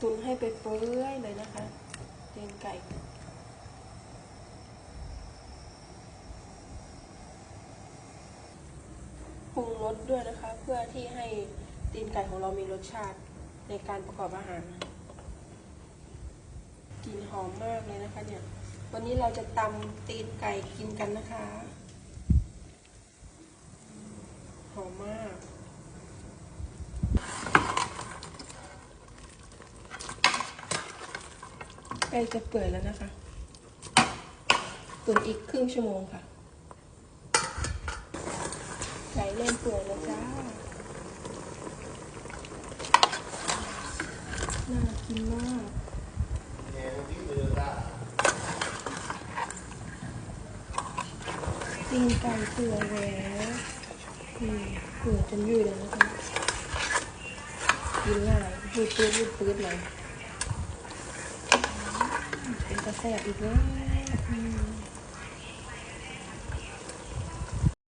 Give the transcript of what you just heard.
ตุนให้ไปเปื่อยเลยนะคะตีนไก่ปรุงรสด้วยนะคะ เพื่อที่ให้ตีนไก่ของเรามีรสชาติในการประกอบอาหารกลิ่นหอมมากเลยนะคะเนี่ย วันนี้เราจะตำตีนไก่กินกันนะคะ หอมมาก ใกล้จะเปื่อยแล้วนะคะตุ๋นอีกครึ่งชั่วโมงค่ะไก่เริ่มเปื่อยแล้วจ้า น่ากินมากตีนไก่เปื่อยแล้วเปื่อยจนยุ่ยเลยนะคะกินง่ายยืดปื๊ดยืดปื๊ดเลย แสบอีกแล้ว